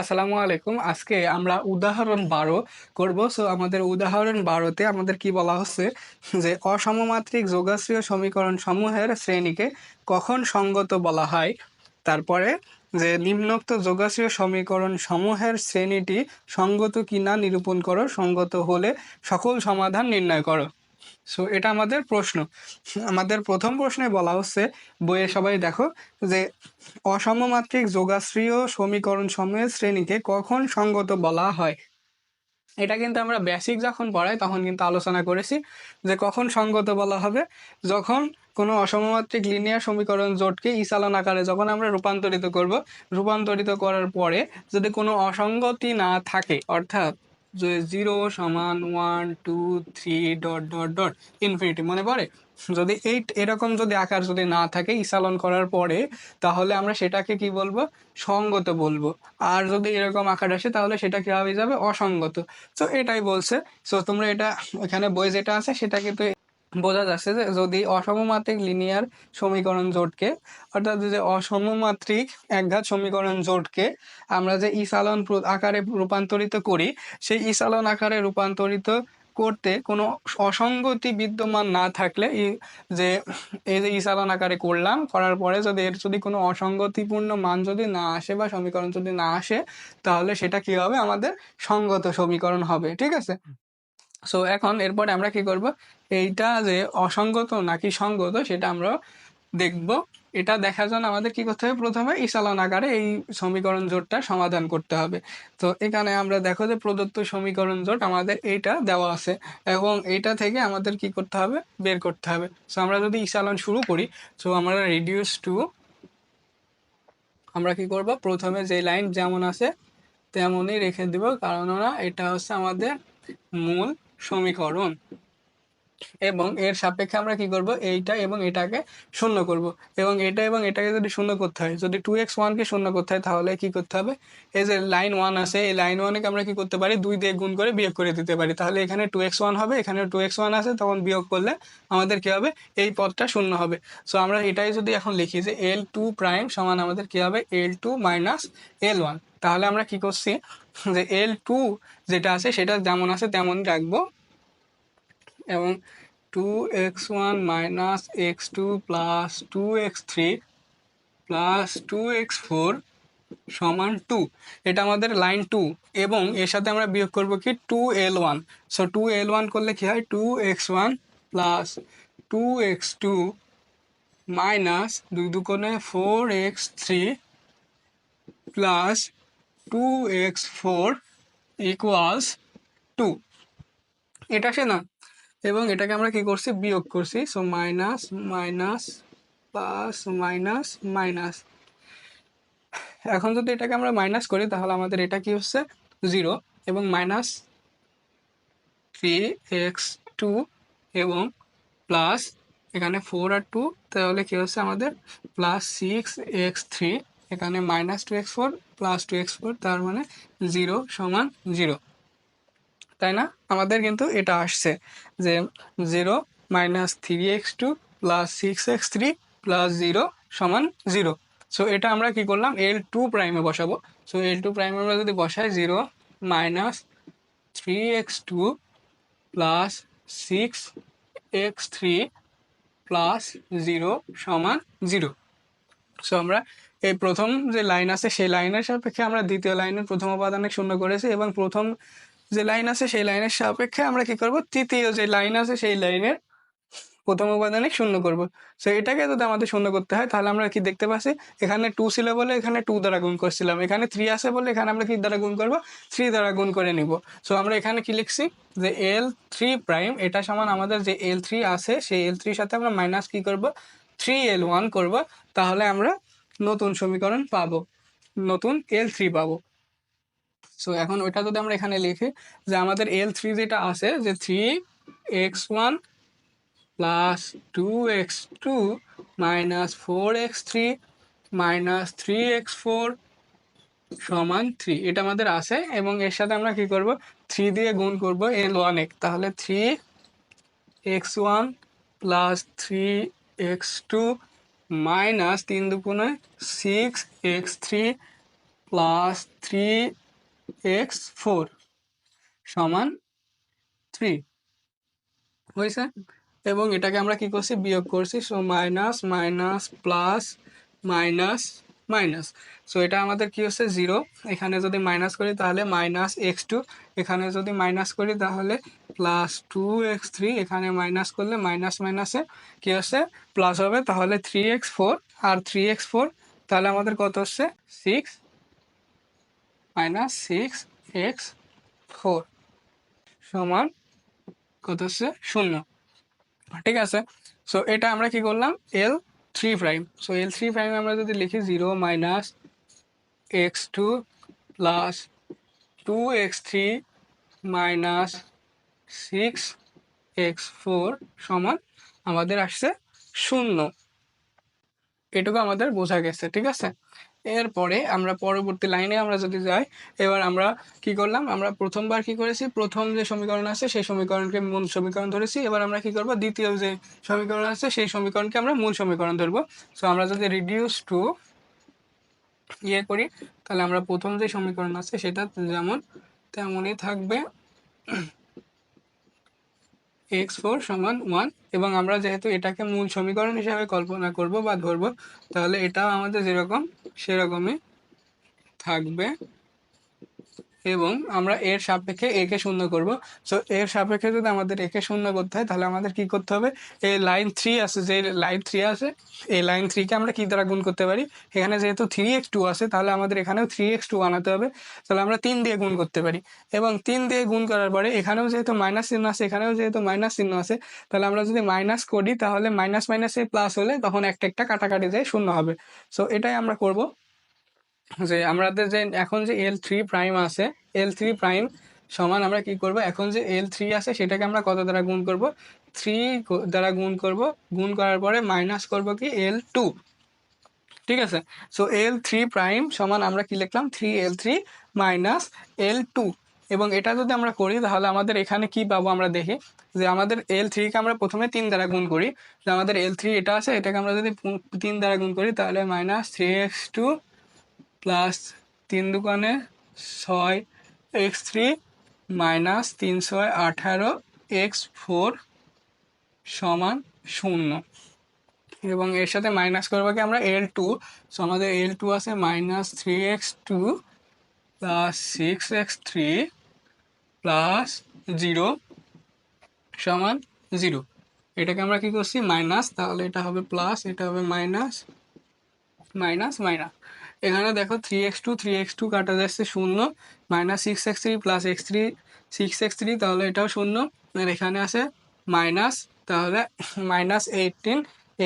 আসসালামু আলাইকুম। আজকে আমরা উদাহরণ বারো করব। সো আমাদের উদাহরণ বারোতে আমাদের কি বলা হচ্ছে? যে অসমমাত্রিক যোগাশ্রীয় সমীকরণ সমূহের শ্রেণীকে কখন সঙ্গত বলা হয়? তারপরে যে নিম্নোক্ত যোগাশ্রীয় সমীকরণ সমূহের শ্রেণীটি সঙ্গত কিনা নিরূপণ করো, সঙ্গত হলে সকল সমাধান নির্ণয় করো। সো এটা আমাদের প্রশ্ন। আমাদের প্রথম প্রশ্নে বলা হচ্ছে, বইয়ে সবাই দেখো, যে অসমমাত্রিক যোগাশ্রীয় সমীকরণ সমূহের শ্রেণীকে কখন সঙ্গত বলা হয়? এটা কিন্তু আমরা বেসিক যখন পড়াই, তখন কিন্তু আলোচনা করেছি যে কখন সঙ্গত বলা হবে। যখন কোনো অসমমাত্রিক লিনিয়ার সমীকরণ জোটকে ইসালন আকারে যখন আমরা রূপান্তরিত করব, রূপান্তরিত করার পরে যদি কোনো অসঙ্গতি না থাকে, অর্থাৎ জিরো সমান one, two, three, dot dot dot, infinity মনে পড়ে? যদি এইট এরকম যদি আকার যদি না থাকে ইসালন করার পরে, তাহলে আমরা সেটাকে কি বলব? সঙ্গত বলব। আর যদি এরকম আকার আসে, তাহলে সেটা কীভাবে যাবে? অসঙ্গত। তো এটাই বলছে। সো তোমরা এটা এখানে বই যেটা আছে সেটা কিন্তু বোঝা যাচ্ছে যে যদি অসমমাত্রিক লিনিয়ার সমীকরণ জোটকে, অর্থাৎ যে অসমমাত্রিক একঘাত সমীকরণ জোটকে আমরা যে ইসালন আকারে রূপান্তরিত করি, সেই ইসালন আকারে রূপান্তরিত করতে কোনো অসঙ্গতি বিদ্যমান না থাকলে যে, এই যে ইসালন আকারে করলাম, করার পরে যদি এর যদি কোনো অসঙ্গতিপূর্ণ মান যদি না আসে বা সমীকরণ যদি না আসে, তাহলে সেটা কি হবে? আমাদের সঙ্গত সমীকরণ হবে, ঠিক আছে? সো এখন এরপরে আমরা কি করব? এইটা যে অসঙ্গত নাকি সঙ্গত সেটা আমরা দেখব। এটা দেখার জন্য আমাদের কি করতে হবে? প্রথমে ইসালন আকারে এই সমীকরণ জোটটা সমাধান করতে হবে। তো, এখানে আমরা দেখো যে প্রদত্ত সমীকরণ জোট আমাদের এইটা দেওয়া আছে এবং এইটা থেকে আমাদের কি করতে হবে? বের করতে হবে। সো আমরা যদি ইসালন শুরু করি সো আমরা রিডিউস টু আমরা কি করব? প্রথমে যে লাইন যেমন আছে, তেমনই রেখে দিব। কারণ এটা হচ্ছে আমাদের মূল সমীকরণ এবং এর সাপেক্ষে আমরা কি করব? এইটা এবং এটাকে শূন্য করব। এবং এটা এবং এটাকে যদি শূন্য করতে হয়, যদি টু এক্স ওয়ানকে শূন্য করতে হয়, তাহলে কি করতে হবে? এই যে লাইন ওয়ান আছে, এই লাইন ওয়ানকে আমরা কি করতে পারি? দুই দিয়ে গুণ করে বিয়োগ করে দিতে পারি। তাহলে এখানে টু এক্স ওয়ান হবে, এখানে টু এক্স ওয়ান আছে, তখন বিয়োগ করলে আমাদের কি হবে? এই পদটা শূন্য হবে। সো আমরা এটাই যদি এখন লিখি যে এল টু প্রাইম সমান আমাদের কি হবে? L two minus L one তাহলে আমরা কি করছি? যে এল টু যেটা আছে, সেটা যেমন আছে তেমন রাখব। এবং two X one minus X two plus two X three plus two X four সমান টু এটা আমাদের লাইন টু এবং এর সাথে আমরা বিয়োগ করব কি two L one so two L one করলে কী হয়? Two X one plus two X two minus দুই দুকোণে four X three plus two X four equals two এটা সে না? এবং এটাকে আমরা কি করছি? বিয়োগ করছি। So minus minus plus minus minus এখন যদি এটাকে আমরা মাইনাস করি, তাহলে আমাদের এটা কি হচ্ছে? জিরো এবং মাইনাস থ্রি এক্স টু এবং প্লাস এখানে ফোর আর টু তাহলে কি হচ্ছে আমাদের? প্লাস সিক্স এক্স থ্রি এখানে minus two X four plus two X four তার মানে জিরো সমান জিরো তাই না? আমাদের কিন্তু এটা আসছে যে zero minus three X two plus six X three plus zero সমান জিরো সো এটা আমরা কি করলাম? এল টু প্রাইমে বসাবো। সো এল টু প্রাইমে আমরা যদি বসাই zero minus three X two plus six X three plus zero সমান জিরো সো আমরা এই প্রথম যে লাইন আছে, সেই লাইনের সাপেক্ষে আমরা দ্বিতীয় লাইনের প্রথম উপাদানে শূন্য করেছি এবং প্রথম যে লাইন আছে সেই লাইনের সাপেক্ষে আমরা কি করব? তৃতীয় যে লাইন আছে সেই লাইনের প্রথম উপাদানে শূন্য করব। সো এটাকে যদি আমাদের শূন্য করতে হয়, তাহলে আমরা কি দেখতে পাচ্ছি? এখানে টু ছিল বলে এখানে টু দ্বারা গুণ করছিলাম। এখানে থ্রি আছে বলে এখানে আমরা কি দ্বারা গুণ করব? থ্রি দ্বারা গুণ করে নিব। সো আমরা এখানে কি লিখছি? যে এল থ্রি প্রাইম এটা সমান আমাদের যে এল থ্রি আছে, সেই এল থ্রির সাথে আমরা মাইনাস কি করব? থ্রি এল ওয়ান করব। তাহলে আমরা নতুন সমীকরণ পাবো। নতুন এল থ্রি পাবো। সো এখন ওইটা যদি আমরা এখানে লিখি, যে আমাদের এল থ্রি যেটা আছে, যে three X one plus two X two minus four X three minus three X four সমান থ্রি এটা আমাদের আছে, এবং এর সাথে আমরা কি করব? থ্রি দিয়ে গুণ করব এল ওয়ান এক তাহলে three X one plus three X two minus তিন দুগুণে six X three plus three X four সমান থ্রি। হয়েছে? এবং এটাকে আমরা কি করছি? বিয়োগ করছি। So minus minus plus minus minus so এটা আমাদের কি হচ্ছে? জিরো এখানে যদি মাইনাস করি, তাহলে মাইনাস এক্স টু এখানে যদি মাইনাস করি, তাহলে প্লাস টু এক্স থ্রি এখানে মাইনাস করলে মাইনাস মাইনাসে কি হচ্ছে প্লাস হবে, তাহলে থ্রি এক্স ফোর আর থ্রি এক্স ফোর তাহলে আমাদের কত হচ্ছে? Six minus six X four সমান কত হচ্ছে? শূন্য। ঠিক আছে। সো এটা আমরা কি করলাম? L three prime so L three prime আমরা যদি লিখি zero minus X two plus two X three minus six X four সমান আমাদের আসছে শূন্য। এটুকু আমাদের বোঝা গেছে, ঠিক আছে? এরপরে আমরা পরবর্তী লাইনে আমরা যদি যাই, এবার আমরা কি করলাম? আমরা প্রথমবার কি করেছি? প্রথম যে সমীকরণ আছে, সেই সমীকরণকে মূল সমীকরণ ধরেছি। এবার আমরা কি করব? দ্বিতীয় যে সমীকরণ আছে, সেই সমীকরণকে আমরা মূল সমীকরণ ধরবো। সো আমরা যদি রিডিউস টু ইয়ে করি, তাহলে আমরা প্রথম যে সমীকরণ আছে, সেটা যেমন তেমনই থাকবে। এক্স ফোর সমান ওয়ান, এবং আমরা যেহেতু এটাকে মূল সমীকরণ হিসাবে কল্পনা করব বা ধরবো, তাহলে এটাও আমাদের যেরকম সেরকমই থাকবে। এবং আমরা এর সাপেক্ষে একে শূন্য করব। সো এর সাপেক্ষে যদি আমাদের একে শূন্য করতে হয়, তাহলে আমাদের কি করতে হবে? এই লাইন থ্রি আছে, যে লাইন থ্রি আছে, এই লাইন থ্রিকে আমরা কী দ্বারা গুণ করতে পারি? এখানে যেহেতু থ্রি এক্স টু আছে, তাহলে আমাদের এখানেও থ্রি এক্স টু আনাতে হবে। তাহলে আমরা তিন দিয়ে গুণ করতে পারি। এবং তিন দিয়ে গুণ করার পরে এখানেও যেহেতু মাইনাস চিহ্ন আছে, এখানেও যেহেতু মাইনাস চিহ্ন আছে, তাহলে আমরা যদি মাইনাস করি, তাহলে মাইনাস মাইনাসে প্লাস হলে তখন একটা একটা কাটাকাটি যায়, শূন্য হবে। সো এটাই আমরা করব। যে আমাদের যে এখন যে এল থ্রি প্রাইম আছে এল থ্রি প্রাইম সমান আমরা কি করব? এখন যে এল থ্রি আছে, সেটাকে আমরা কত দ্বারা গুণ করব? থ্রি দ্বারা গুণ করব। গুণ করার পরে মাইনাস করব কি? এল টু ঠিক আছে? সো এল থ্রি প্রাইম সমান আমরা কি লিখলাম? Three L three minus L two এবং এটা যদি আমরা করি, তাহলে আমাদের এখানে কি পাবো আমরা দেখি? যে আমাদের এল থ্রিকে আমরা প্রথমে তিন দ্বারা গুণ করি। যে আমাদের এল থ্রি এটা আছে, এটাকে আমরা যদি তিন দ্বারা গুণ করি, তাহলে minus three X two plus তিন দোকানে ছয় এক্স থ্রি মাইনাস তিন ছয় আঠারো এক্স ফোর সমান শূন্য। এবং এর সাথে মাইনাস করব কি আমরা এল টু সো আমাদের এল টু আছে minus three X two plus six X three plus zero সমান জিরো। এটাকে আমরা কি করছি? মাইনাস, তাহলে এটা হবে প্লাস এটা হবে মাইনাস মাইনাস মাইনাস। এখানে দেখো three X two three X two কাটা যাচ্ছে শূন্য minus six X three plus X three six X three তাহলে এটাও শূন্য। আর এখানে আছে মাইনাস তাহলে মাইনাস এইটিন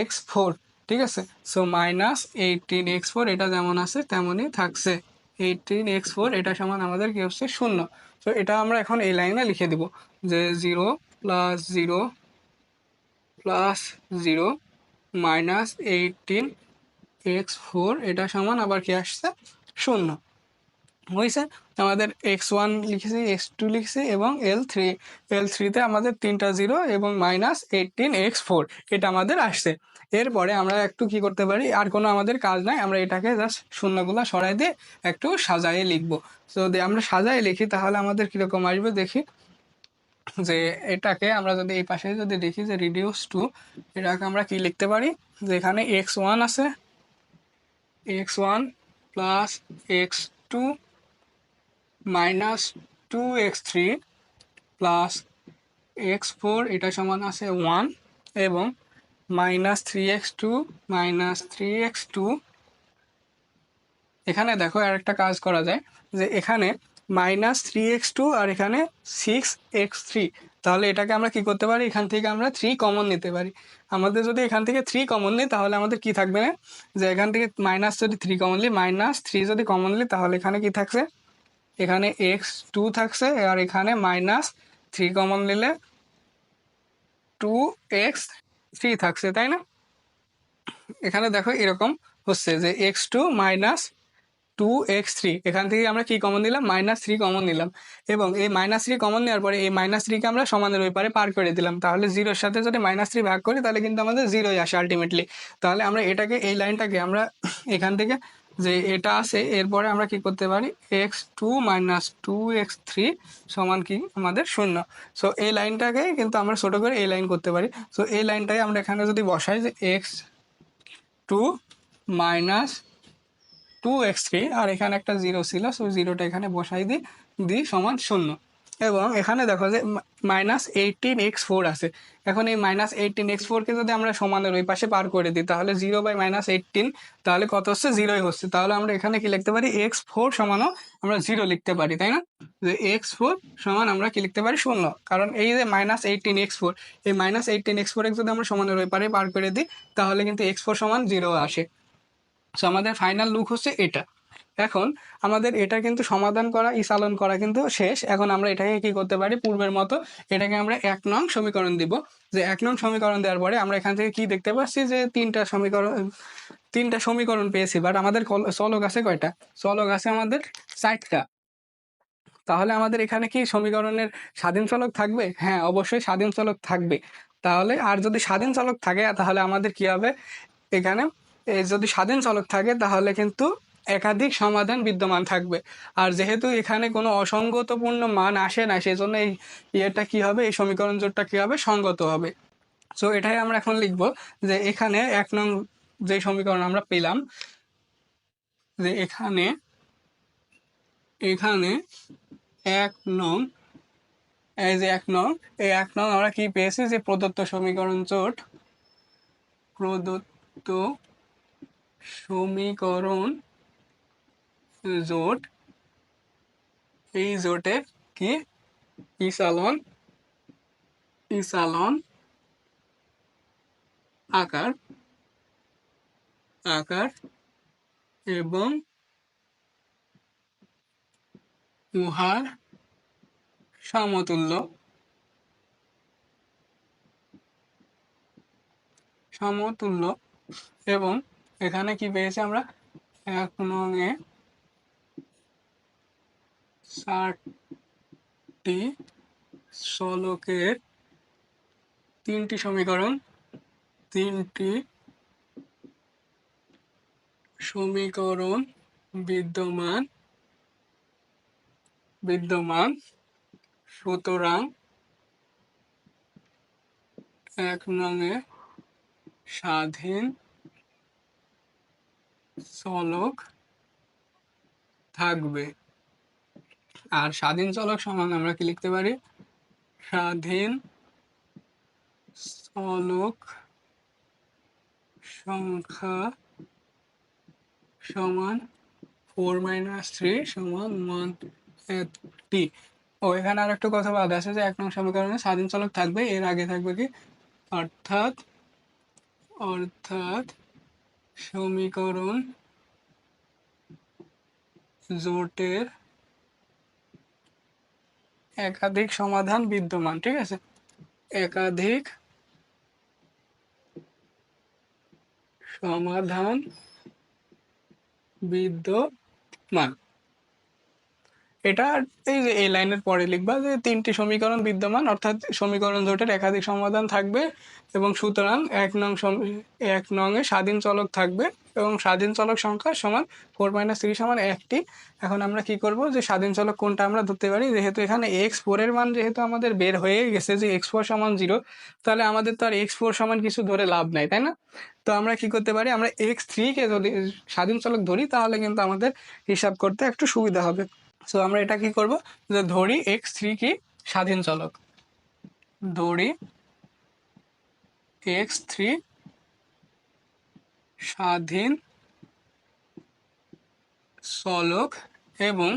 এক্স ফোর ঠিক আছে? So minus eighteen X four এটা যেমন আছে তেমনই থাকছে। এইটিন এক্স ফোর এটা সমান আমাদের কি হচ্ছে? শূন্য। তো এটা আমরা এখন এই লাইনে লিখে দিব যে zero plus zero plus zero minus eighteen X four, এটা সমান, আবার কি আসছে? শূন্য। হয়েছে আমাদের এক্স ওয়ান লিখেছি, এক্স টু লিখেছি, এবং এল থ্রি। এল থ্রিতে আমাদের তিনটা জিরো এবং মাইনাস এইটিন এক্স ফোর, এটা আমাদের আসছে। এরপরে আমরা একটু কি করতে পারি? আর কোনো আমাদের কাজ নাই, আমরা এটাকে জাস্ট শূন্যগুলো সরাই দিয়ে একটু সাজাইয়ে লিখব। তো আমরা সাজাই লিখি, তাহলে আমাদের কীরকম আসবে দেখি? যে এটাকে আমরা যদি এই পাশে যদি দেখি যে রিডিউস টু এটাকে আমরা কি লিখতে পারি? যে এখানে এক্স ওয়ান আছে X one plus X two minus two X three plus X four, এটা সমান আছে ওয়ান এবং minus three X two minus three X two. এখানে দেখো আর একটা কাজ করা যায় যে এখানে মাইনাস থ্রি এক্স টু আর এখানে সিক্স এক্স থ্রি। তাহলে এটাকে আমরা কি করতে পারি? এখান থেকে আমরা থ্রি কমন নিতে পারি। আমাদের যদি এখান থেকে থ্রি কমন নিই, তাহলে আমাদের কি থাকবে না? যে এখান থেকে মাইনাস যদি থ্রি কমন নিই মাইনাস থ্রি যদি কমন নিই তাহলে এখানে কি থাকছে? এখানে এক্স টু থাকছে, আর এখানে মাইনাস থ্রি কমন নিলে টু এক্স থ্রি থাকছে, তাই না? এখানে দেখো এরকম হচ্ছে যে X two minus two X three এখান থেকে আমরা কি কমন নিলাম? মাইনাস থ্রি কমন নিলাম। এবং এই মাইনাস থ্রি কমন নেওয়ার পরে এই মাইনাস থ্রিকে আমরা সমানের ওই পারে পার করে দিলাম। তাহলে জিরোর সাথে যদি মাইনাস থ্রি ভাগ করি, তাহলে কিন্তু আমাদের জিরোই আসে আলটিমেটলি তাহলে আমরা এটাকে, এই লাইনটাকে আমরা এখান থেকে যে এটা আছে, এরপরে আমরা কি করতে পারি? X two minus two X three সমান কি? আমাদের শূন্য। সো এই লাইনটাকে কিন্তু আমরা ছোটো করে এই লাইন করতে পারি। সো এই লাইনটাই আমরা এখানে যদি বসাই যে X two minus two X three আর এখানে একটা জিরো ছিল সো জিরোটা এখানে বসাই দিই দিই সমান শূন্য। এবং এখানে দেখো যে মাইনাস এইটিন এক্স ফোর আছে। এখন এই মাইনাস এইটিন এক্স ফোরকে যদি আমরা সমানের ওই পাশে পার করে দিই, তাহলে জিরো বাই মাইনাস এইটিন তাহলে কত হচ্ছে? জিরোই হচ্ছে। তাহলে আমরা এখানে কি লিখতে পারি? এক্স ফোর সমানও আমরা জিরো লিখতে পারি, তাই না? যে এক্স ফোর সমান আমরা কি লিখতে পারি? শূন্য। কারণ এই যে মাইনাস এইটিন এক্স ফোর এই মাইনাস এইটিন এক্স ফোর যদি আমরা সমানের ওই পারে পার করে দিই, তাহলে কিন্তু এক্স ফোর সমান জিরো আসে। সো আমাদের ফাইনাল লুক হচ্ছে এটা। এখন আমাদের এটা কিন্তু সমাধান করা ইসালন করা কিন্তু শেষ। এখন আমরা এটাকে কি করতে পারি? পূর্বের মতো এটাকে আমরা এক নং সমীকরণ দিব। যে এক নং সমীকরণ দেওয়ার পরে আমরা এখান থেকে কি দেখতে পাচ্ছি? যে তিনটা সমীকরণ তিনটা সমীকরণ পেয়েছি বাট আমাদের চলক আছে কয়টা? চলক আছে আমাদের চারটা। তাহলে আমাদের এখানে কি সমীকরণের স্বাধীন চলক থাকবে? হ্যাঁ অবশ্যই স্বাধীন চলক থাকবে। তাহলে আর যদি স্বাধীন চলক থাকে, তাহলে আমাদের কি হবে? এখানে যদি স্বাধীন চলক থাকে, তাহলে কিন্তু একাধিক সমাধান বিদ্যমান থাকবে। আর যেহেতু এখানে কোনো অসঙ্গতপূর্ণ মান আসে না, সেজন্য এই ইয়েটা কী হবে, এই সমীকরণ জোটটা কি হবে, সঙ্গত হবে। সো এটাই আমরা এখন লিখব যে এখানে এক নং যে সমীকরণ আমরা পেলাম, যে এখানে এখানে এক নং, এই যে এক নং, এই এক নং আমরা কি পেয়েছি, যে প্রদত্ত সমীকরণ জোট প্রদত্ত সমীকরণ জোট। এই জোটে কি? ইসালন ইসালন আকার আকার এবং উহার সমতুল্য। সমতুল্য এবং এখানে কি পেয়েছি আমরা? এক নঙে ষাটটি সলকের তিনটি সমীকরণ তিনটি সমীকরণ বিদ্যমান বিদ্যমান। সুতরাং এক নঙে স্বাধীন চলক থাকবে। আর স্বাধীন চলক সমান আমরা কি লিখতে পারি? স্বাধীন চলক সংখ্যা সমান ফোর মাইনাস থ্রি সমান ওয়ান টি। ও, এখানে আর একটা কথা বাদ আছে যে এক নং সমীকরণে স্বাধীন চলক থাকবে, এর আগে থাকবে কি? অর্থাৎ অর্থাৎ সমীকরণ জোটের একাধিক সমাধান বিদ্যমান ঠিক আছে? একাধিক সমাধান বিদ্যমান। এটা এই যে এই লাইনের পরে লিখবা যে তিনটি সমীকরণ বিদ্যমান, অর্থাৎ সমীকরণ জোটের একাধিক সমাধান থাকবে এবং সুতরাং এক নং এক নংয়ে স্বাধীন চলক থাকবে এবং স্বাধীন চলক সংখ্যা সমান ফোর মাইনাস থ্রি সমান একটি। এখন আমরা কি করব যে স্বাধীন চলক কোনটা আমরা ধরতে পারি? যেহেতু এখানে এক্স ফোরের মান যেহেতু আমাদের বের হয়ে গেছে যে এক্স ফোর সমান জিরো, তাহলে আমাদের তো আর এক্স ফোর সমান কিছু ধরে লাভ নাই, তাই না? তো আমরা কি করতে পারি? আমরা এক্স থ্রিকে যদি স্বাধীন চলক ধরি, তাহলে কিন্তু আমাদের হিসাব করতে একটু সুবিধা হবে। সো আমরা এটা কি করব? যে ধরি এক্স থ্রি কি স্বাধীন চলক। ধরি এক্স থ্রি স্বাধীন চলক এবং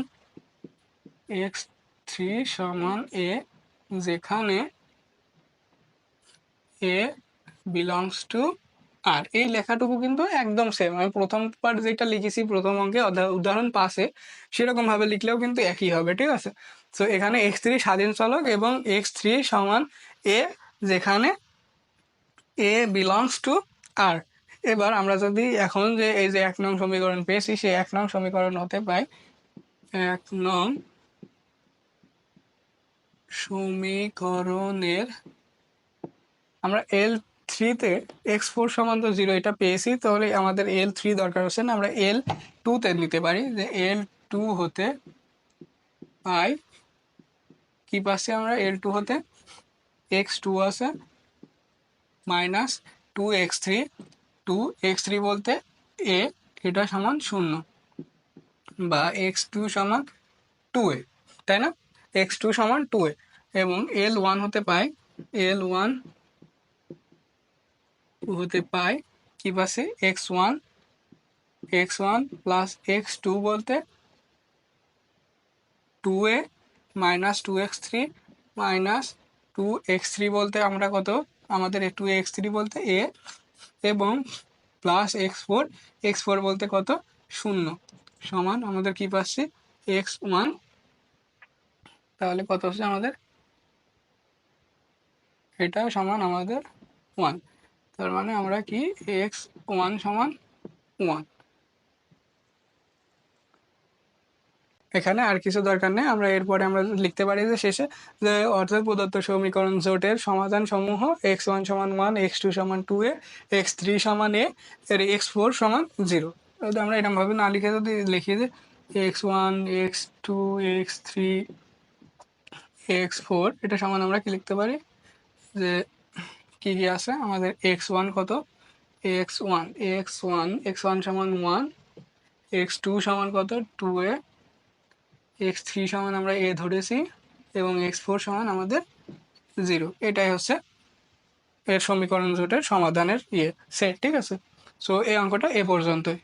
এক্স থ্রি সমান এ যেখানে এ বিলংস টু আর এই লেখাটুকু কিন্তু একদম সেম আমি প্রথমবার যেটা লিখেছি, প্রথম অঙ্কে উদাহরণ পাশে সেরকম ভাবে লিখলেও কিন্তু একই হবে, ঠিক আছে? তো এখানে এক্স থ্রি স্বাধীন চলক এবং এক্স থ্রি সমান এ যেখানে এ বিলংস টু আর এবার আমরা যদি এখন যে, এই যে এক নং সমীকরণ পেয়েছি, সেই এক নং সমীকরণ হতে পাই এক নং সমীকরণের, আমরা এল থ্রিতে এক্স ফোর সমান তো জিরো এটা পেয়েছি, তাহলে আমাদের এল থ্রি দরকার হচ্ছে না, আমরা এল টুতে নিতে পারি, যে এল টু হতে আই কি পাচ্ছি আমরা? এল টু হতে এক্স টু আছে minus two X three two X three বলতে এ এটা সমান শূন্য, বা এক্স টু সমান টু এ তাই না? এক্স টু সমান টু এ এবং এল ওয়ান হতে পাই এল ওয়ান হতে পাই কি পাচ্ছে X one X one plus X two বলতে two A minus two X three minus two X three বলতে আমরা কত? আমাদের টু এক্স থ্রি বলতে এ এবং plus X four X four বলতে কত? শূন্য। সমান আমাদের কি পাচ্ছি? X one. তাহলে কত হচ্ছে আমাদের? এটা সমান আমাদের ওয়ান। তার মানে আমরা কি এক্স ওয়ান সমান ওয়ান এখানে আর কিছু দরকার নেই, আমরা এরপরে আমরা লিখতে পারি যে শেষে যে অর্থাৎ প্রদত্ত সমীকরণ জোটের সমাধান সমূহ এক্স ওয়ান সমান ওয়ান এক্স টু সমান টু এ এক্স থ্রি সমান এ এর এক্স ফোর সমান জিরো আমরা এরকমভাবে না লিখে যদি লিখি যে X one X two X three X four এটা সমান আমরা কি লিখতে পারি? যে কি কি আছে? আমাদের এক্স ওয়ান কত? X one X one X one সমান ওয়ান এক্স টু সমান কত? টু এ এক্স থ্রি সমান আমরা এ ধরেছি এবং এক্স ফোর সমান আমাদের জিরো এটাই হচ্ছে এর সমীকরণ জোটের সমাধানের ইয়ে। সেট ঠিক আছে? সো এই অঙ্কটা এ পর্যন্তই।